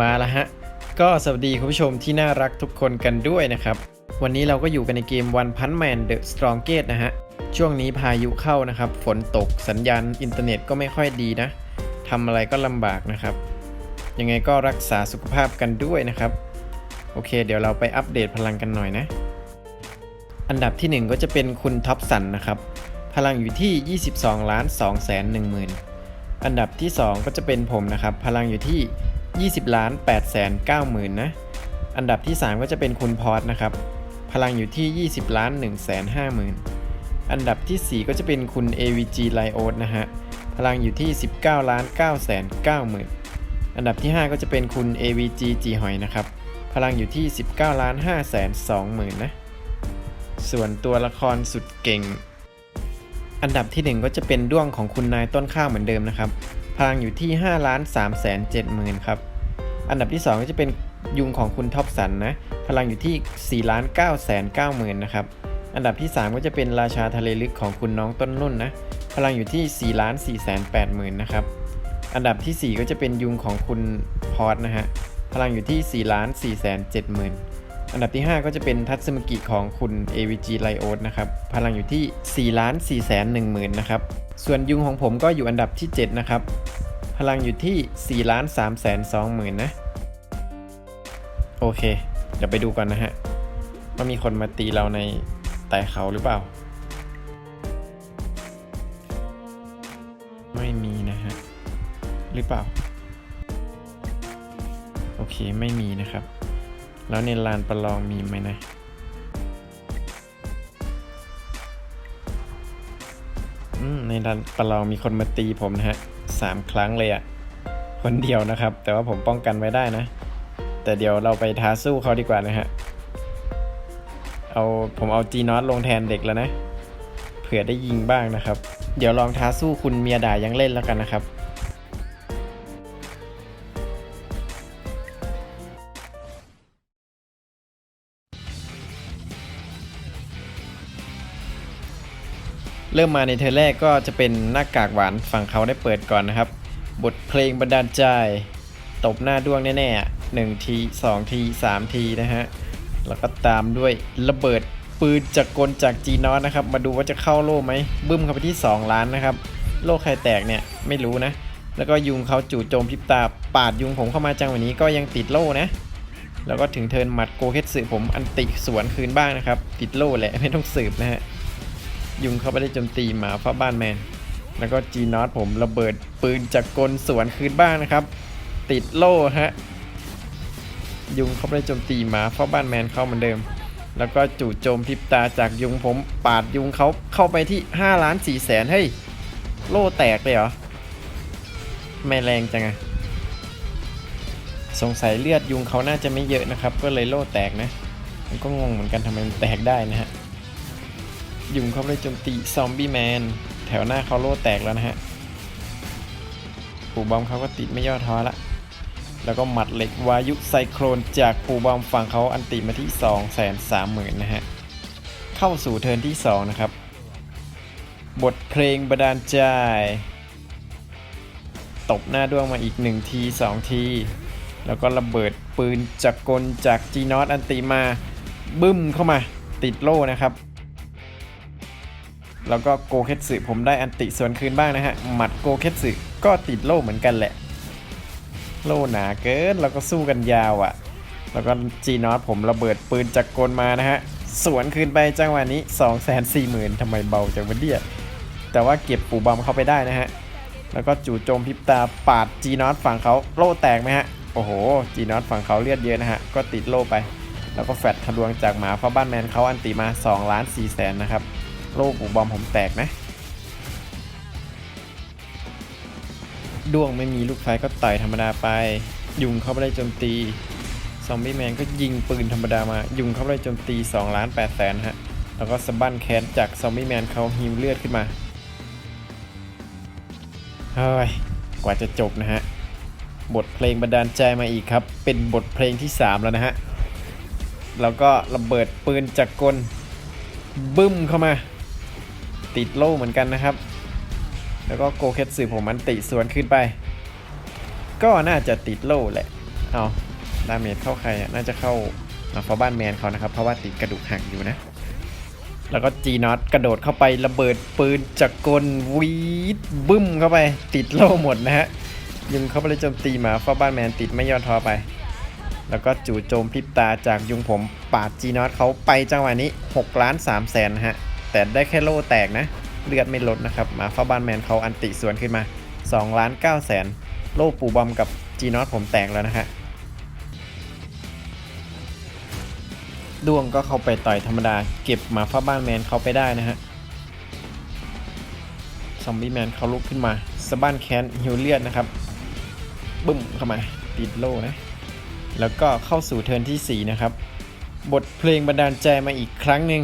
มาแล้วฮะ ก็สวัสดีคุณผู้ชมที่น่ารักทุกคนกันด้วยนะครับ วันนี้เราก็อยู่กันในเกม One Punch Man The Strongest นะฮะ ช่วงนี้พายุเข้านะครับ ฝนตกสัญญาณอินเทอร์เน็ตก็ไม่ค่อยดีนะทำอะไรก็ลำบากนะครับ ยังไงก็รักษาสุขภาพกันด้วยนะครับ โอเค เดี๋ยวเราไปอัปเดตพลังกันหน่อยนะ อันดับที่ 1 ก็จะเป็นคุณท็อปสันนะครับ พลังอยู่ที่ 22ล้าน2แสน1หมื่นอันดับที่ 2 ก็จะเป็นผมนะครับ พลังอยู่ที่ 20ล้าน8แสน9หมื่นนะ อันดับที่ 3 ก็จะเป็นคุณพอร์ตนะครับ พลังอยู่ที่ 20ล้าน1แสน5หมื่นอันดับทีสี่ 4 ก็จะเป็นคุณ AVG l i o t นะฮะ พลังอยู่ที่ 19ล้าน9แสน9หมื่นอันดับที่ 5 ก็จะเป็นคุณ AVG จีหอยนะครับ พลังอยู่ที่ 19ล้าน5แสน2หมื่นนะ ส่วนตัวละครสุดเก่ง อันดับที่ 1 ก็จะเป็นด้วงของคุณนายต้นข้าวเหมือนเดิมนะครับ พลังอยู่ที่5ล้าน3แสน7หมื่นครับ อันดับที่ 2 ก็จะเป็นยุงของคุณท็อปสันนะ พลังอยู่ที่4ล้าน9แสน9หมื่นนะครับ อันดับที่ 3 ก็จะเป็นราชาทะเลลึกของคุณน้องต้นนุ่นนะ พลังอยู่ที่4ล้าน4แสน8หมื่นนะครับ อันดับทีสี่ 4 ก็จะเป็นยุงของคุณพอร์ตนะฮะ พลังอยู่ที่4ล้าน4แสน7หมื่น อันดับที่ 5 ก็จะเป็นทัตสึมกิของคุณ AVG l i o t นะครับ พลังอยู่ที่4ล้าน4แสน1หมื่นนะครับ ส่วนยุงของผมก็อยู่อันดับที่ 7 นะครับ พลังอยู่ที่4ล้าน3แสน2หมื่นนะ โอเค เดี๋ยวไปดูกันนะฮะ ว่ามีคนมาตีเราในไต่เขาหรือเปล่า ไม่มีนะฮะ หรือเปล่า โอเค ไม่มีนะครับ แล้วในลานประลองมีไหมนะอืมในลานประลองมีคนมาตีผมนะฮะสามครั้งเลยอะ่ะ คนเดียวนะครับ แต่ว่าผมป้องกันไว้ได้นะ แต่เดี๋ยวเราไปท้าสู้เขาดีกว่านะฮะ เอาผมเอาจีนอตลงแทนเด็กแล้วนะ เผื่อได้ยิงบ้างนะครับ เดี๋ยวลองท้าสู้คุณเมียด่ายังเล่นแล้วกันนะครับ เริ่มมาในเทอแรกก็จะเป็นหน้ากากหวานฝั่งเขาได้เปิดก่อนนะครับ บทเพลงบันดาลใจ ตบหน้าด้วงแน่ๆหนึ่งทีสองทีสามทีนะฮะ แล้วก็ตามด้วยระเบิดปืนจากกลจากจีนอสนะครับ มาดูว่าจะเข้าโล่ไหมบึ้มเข้าไปที่ 2 ล้านนะครับ โล่ใครแตกเนี่ยไม่รู้นะ แล้วก็ยุงเขาจู่โจมพิบตาปาดยุงผมเข้ามาจังวะนี้ก็ยังติดโล่นะ แล้วก็ถึงเทินหมัดโกเฮตสึผมอันติสวนคืนบ้างนะครับ ติดโล่แหละไม่ต้องสืบนะฮะ ยุงเขาไม่ได้โจมตีหมาฟ้าบ้านแมน แล้วก็จีนอตผมระเบิดปืนจากกลสวนคืนบ้างนะครับ ติดโล่ฮะ ยุงเขาไม่ได้โจมตีหมาฟ้าบ้านแมนเข้าเหมือนเดิม แล้วก็จู่โจมพริบตาจากยุงผมปาดยุงเขาเข้าไปที่5ล้าน4แสนเฮ้ยโล่แตกเลยเหรอไม่แรงจังอะสงสัยเลือดยุงเขาน่าจะไม่เยอะนะครับ ก็เลยโล่แตกนะก็งงเหมือนกันทำไมมันแตกได้นะฮะ ยุงเขาเลยโจมตีซอมบี้แมน แถวหน้าเขาโล่แตกแล้วนะฮะปูบอมเขาก็ติดไม่ย่อท้อละ แล้วก็หมัดเหล็กวายุไซโครนจากปูบอมฝั่งเขาอันติมาที่2 3 0 0 0 0นะฮะ เข้าสู่เทิร์นที่ 2 นะครับ บทเพลงบดาลใจ ตบหน้าด้วงมาอีก 1 ที 2 ที แล้วก็ระเบิดปืนจากกลจากจีนอตอันติมาบึ้มเข้ามาติดโล่นะครับ แล้วก็โกเคสึผมได้อันติส่วนคืนบ้างนะฮะ หมัดโกเคสึก็ติดโล่เหมือนกันแหละ โล่หนาเกินแล้วก็สู้กันยาวอะ่ะ แล้วก็จีนอตผมระเบิดปืนจากโกลมานะฮะ สวนคืนไปจังหวะนี้ 2 4 0 0 0 0ทำไมเบาจังวะเดียแต่ว่าเก็บปูบอมเข้าไปได้นะฮะ แล้วก็จู่โจมพิบตาปาดจีนอตฝั่งเขาโล่แตกไหมฮะ โอ้โห จีนอตฝั่งเขาเลือดเยอะนะฮะ ก็ติดโล่ไป แล้วก็แฟดทะลวงจากหมาเพราะบ้านแมนเขาอันติมา2ล้าน4แสนนะครับ โล่ปูบอมผมแตกนะด้วงไม่มีลูกไฟก็ต่อยธรรมดาไป ยุงเขาไม่ได้โจมตีซอมบี้แมนก็ยิงปืนธรรมดามา ยุงเขาไม่ได้โจมตี2ล้าน8แสนฮะ แล้วก็สะบั้นแขนจากซอมบี้แมนเขาฮิวเลือดขึ้นมา เฮ้ย กว่าจะจบนะฮะ บทเพลงบันดาลใจมาอีกครับ เป็นบทเพลงที่ 3 แล้วนะฮะ แล้วก็ระเบิดปืนจากกลบึ้มเข้ามา ติดโล่เหมือนกันนะครับ แล้วก็โกเคตสึผมมันติสวนขึ้นไป ก็น่าจะติดโล่แหละ เอาดาเมจเข้าใครอะน่าจะเข้าอ่าฟอบ้านแมนเขานะครับ เพราะว่าติดกระดูกหักอยู่นะ แล้วก็จีนอตกระโดดเข้าไประเบิดปืนจักรกลวีดบึ้มเข้าไป ติดโล่หมดนะฮะยุงเข้าไปเลยโจมตีหมาฟอบ้านแมนติดไม่ย่อท้อไป แล้วก็จู่โจมพริบตาจากยุงผมปาดจีนอตเขาไปจังหวะนี้6ล้าน3แสนฮะ แต่ได้แค่โล่แตกนะ เลือดไม่ลดนะครับมาฟ้าบ้านแมนเขาอันติสวนขึ้นมา2ล้าน9แสนโล่ปูบอมกับจีนอตผมแตกแล้วนะฮะดวงก็เข้าไปต่อยธรรมดา เก็บมาฟ้าบ้านแมนเขาไปได้นะฮะซอมบี้แมนเขาลุกขึ้นมาสะบ้านแคนฮิวเลียดนะครับ บึ้มเข้ามาติดโล่นะ แล้วก็เข้าสู่เทิร์นที่ 4 นะครับ บทเพลงบันดาลใจมาอีกครั้งหนึ่ง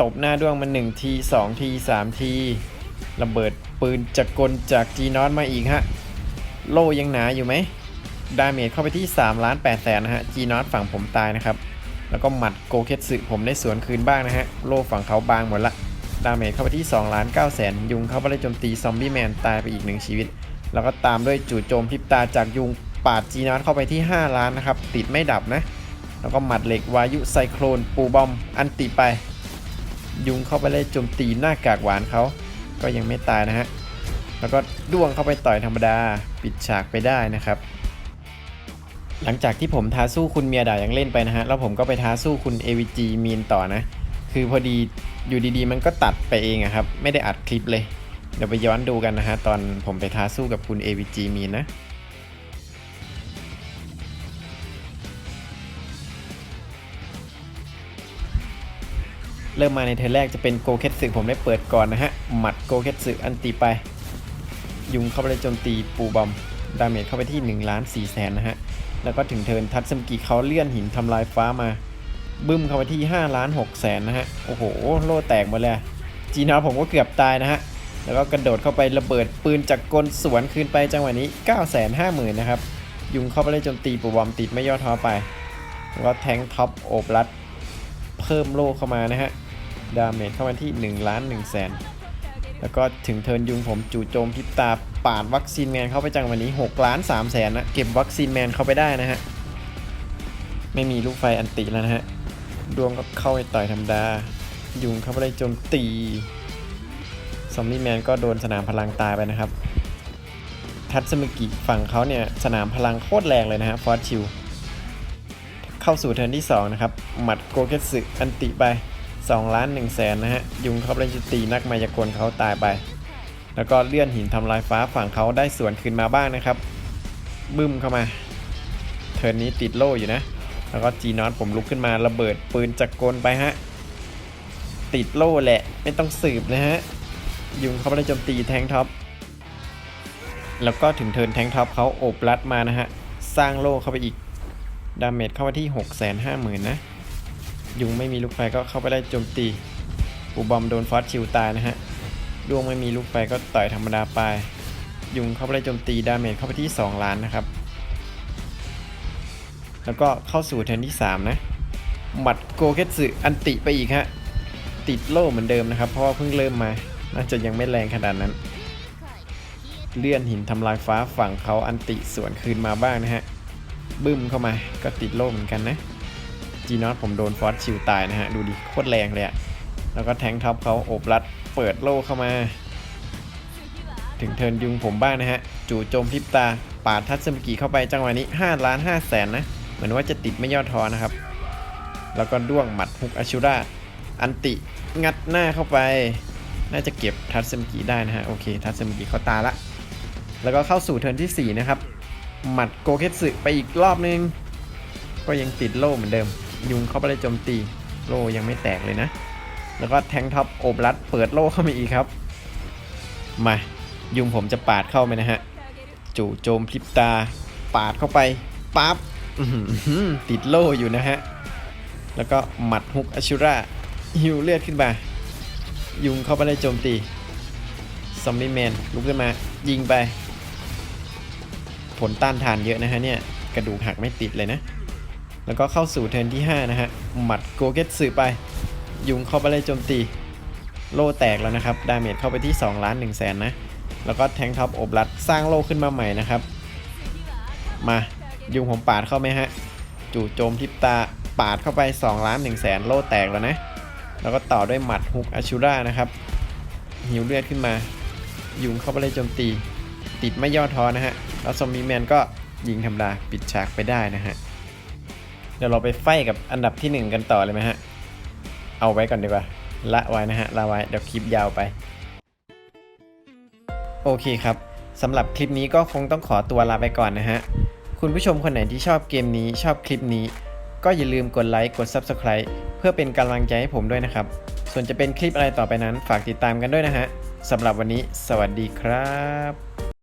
ตบหน้าด้วงมา1ที2ที3ทีระเบิดปืนจักกลจากจีนอตมาอีกฮะ โล่ยังหนาอยู่ไหม ดาเมจเข้าไปที่3ล้าน8แสนนะฮะจีนอตฝั่งผมตายนะครับ แล้วก็หมัดโกเคสึผมได้สวนคืนบ้างนะฮะ โล่ฝั่งเขาบางหมดละ ดาเมจเข้าไปที่2ล้าน9แสนยุงเข้าไปได้โจมตีซอมบี้แมนตายไปอีกหนึ่งชีวิต แล้วก็ตามด้วยจู่โจมพิบตาจากยุงปาดจีนอตเข้าไปที่ 5 ล้านนะครับ ติดไม่ดับนะ แล้วก็หมัดเหล็กวายุไซโครนปูบอมอันติไป ยุงเข้าไปเลยโจมตีหน้ากากหวานเขาก็ยังไม่ตายนะฮะแล้วก็ด้วงเข้าไปต่อยธรรมดาปิดฉากไปได้นะครับ หลังจากที่ผมท้าสู้คุณเมียด่ายังเล่นไปนะฮะแล้วผมก็ไปท้าสู้คุณ AVG มีนต่อนะ คือพอดีอยู่ดีๆ มันก็ตัดไปเองอะครับไม่ได้อัดคลิปเลย เดี๋ยวไปย้อนดูกันนะฮะตอนผมไปท้าสู้กับคุณ AVG มีนนะ เริ่มมาในเทนแรกจะเป็นโกเคตสึผมได้เปิดก่อนนะฮะ หมัดโกเคตสึอันตีไป ยุงเข้าไปเลยโจมตีปูบอม ดาเมจเข้าไปที่ 1 ล้าน4แสนนะฮะ แล้วก็ถึงเทินทัตซึมกิเขาเลื่อนหินทำลายฟ้ามา บึ้มเข้าไปที่ 5 ล้าน6แสนนะฮะ โอ้โห โล่แตกหมดเลย จีนอผมก็เกือบตายนะฮะ แล้วก็กระโดดเข้าไประเบิดปืนจากกลสวนคืนไปจังหวะนี้ 9 5 0 0 0 0นะครับ ยุงเข้าไปเลยโจมตีปูบอมติดไม่ย่อท้อไป แล้วก็แทงท็อปโอบลัดเพิ่มโล่เข้ามานะฮะ ดาเมจเข้ามาที่1ล้าน1แสนแล้วก็ถึงเทิร์นยุงผมจู่โจมพิบตาปาดวัคซีนแมนเข้าไปจังวันนี้6ล้าน3แสนนะเก็บวัคซีนแมนเข้าไปได้นะฮะไม่มีลูกไฟอันติแล้วนะฮะดวงก็เข้าไปต่อยธรรมดา ยุงเข้าไปเลยโจมตีซอมบี้แมนก็โดนสนามพลังตายไปนะครับ ทัตสมิกิฝั่งเขาเนี่ยสนามพลังโคตรแรงเลยนะฮะฟอสชิลเข้าสู่เทิร์นที่ 2 นะครับ หมัดโกเกสึอันติไป 2ล้าน1แสนนะฮะ ยุงเขาไปเล่นจุตีนักมายากลเขาตายไป แล้วก็เลื่อนหินทำลายฟ้าฝั่งเขาได้สวนคืนมาบ้างนะครับ บึ้มเข้ามา เทิร์นนี้ติดโล่อยู่นะ แล้วก็จีนอตผมลุกขึ้นมาระเบิดปืนจักรกลไปฮะ ติดโล่แหละ ไม่ต้องสืบนะฮะ ยุงเขาไปโจมตีแทงท็อป แล้วก็ถึงเทิร์นแทงท็อปเขาโอบรัดมานะฮะ สร้างโล่เข้าไปอีก ดาเมจเข้ามาที่ 6 5 0 0 0 0นะ ยุงไม่มีลูกไฟก็เข้าไปได้โจมตีปูบอมโดนฟอสชิลตายนะฮะดวงไม่มีลูกไฟก็ต่อยธรรมดาไป ยุงเข้าไปได้โจมตีดาเมจเข้าไปที่ 2 ล้านนะครับ แล้วก็เข้าสู่เทิร์นที่ 3 นะหมัดโกเกสึอันติไปอีกฮะ ติดโล่เหมือนเดิมนะครับ เพราะว่าเพิ่งเริ่มมา น่าจะยังไม่แรงขนาดนั้น เลื่อนหินทำลายฟ้าฝั่งเขาอันติสวนคืนมาบ้างนะฮะ บึ้มเข้ามาก็ติดโล่เหมือนกันนะ จีนอตผมโดนฟอสชิลตายนะฮะ ดูดิโคตรแรงเลยอะแล้วก็แทงท็อปเขาโอบรัดเปิดโล่เข้ามา ถึงเทิร์นยุงผมบ้างนะฮะ จู่โจมพริบตาปาดทัตสึมิกิเข้าไปจังหวะนี้5ล้าน5แสนนะ เหมือนว่าจะติดไม่ย่อท้อนะครับ แล้วก็ด้วงหมัดฮุกอาชูราอันติงัดหน้าเข้าไป น่าจะเก็บทัตสึมิกิได้นะฮะ โอเคทัตสึมิกิเขาตาละ แล้วก็เข้าสู่เทิร์นที่ 4 นะครับ หมัดโกเคสึไปอีกรอบนึง ก็ยังติดโล่เหมือนเดิม ยุงเข้าไปเลยโจมตี โล่ยังไม่แตกเลยนะ แล้วก็แทงท็อปโอบรัดเปิดโล่เข้ามาอีกครับ มา ยุงผมจะปาดเข้าไปนะฮะ จู่โจมพริบตา ปาดเข้าไปปั๊บติดโล่อยู่นะฮะ แล้วก็หมัดฮุกอชูราฮิวเลือดขึ้นมา ยุงเข้าไปเลยโจมตีซอมบี้แมนลุกขึ้นมา ยิงไป ผลต้านทานเยอะนะฮะเนี่ย กระดูกหักไม่ติดเลยนะ แล้วก็เข้าสู่เทิร์นที่ 5 นะฮะ หมัดโกเกตสึไป ยุงเข้าไปเลยโจมตี โล่แตกแล้วนะครับ ดาเมจเข้าไปที่ 2 ล้าน1แสนนะ แล้วก็แทงท็อปอบรัดสร้างโล่ขึ้นมาใหม่นะครับ มายุงผมปาดเข้าไหมฮะ จู่โจมทิปตาปาดเข้าไป 2 ล้าน1แสนโล่แตกแล้วนะ แล้วก็ต่อด้วยหมัดฮุกอาชูรานะครับ หิวเลือดขึ้นมา ยุงเข้าไปเลยโจมตี ติดไม่ย่อท้อนะฮะ แล้วซอมบี้แมนก็ยิงธรรมดาปิดฉากไปได้นะฮะ เดี๋ยวเราไปไฟกับอันดับที่ 1 กันต่อเลยไหมฮะ เอาไว้ก่อนดีกว่า ละไว้นะฮะ ละไว้ เดี๋ยวคลิปยาวไป โอเคครับสำหรับคลิปนี้ก็คงต้องขอตัวลาไปก่อนนะฮะ คุณผู้ชมคนไหนที่ชอบเกมนี้ชอบคลิปนี้ ก็อย่าลืมกดไลค์กด Subscribe เพื่อเป็นกำลังใจให้ผมด้วยนะครับ ส่วนจะเป็นคลิปอะไรต่อไปนั้นฝากติดตามกันด้วยนะฮะสำหรับวันนี้ สวัสดีครับ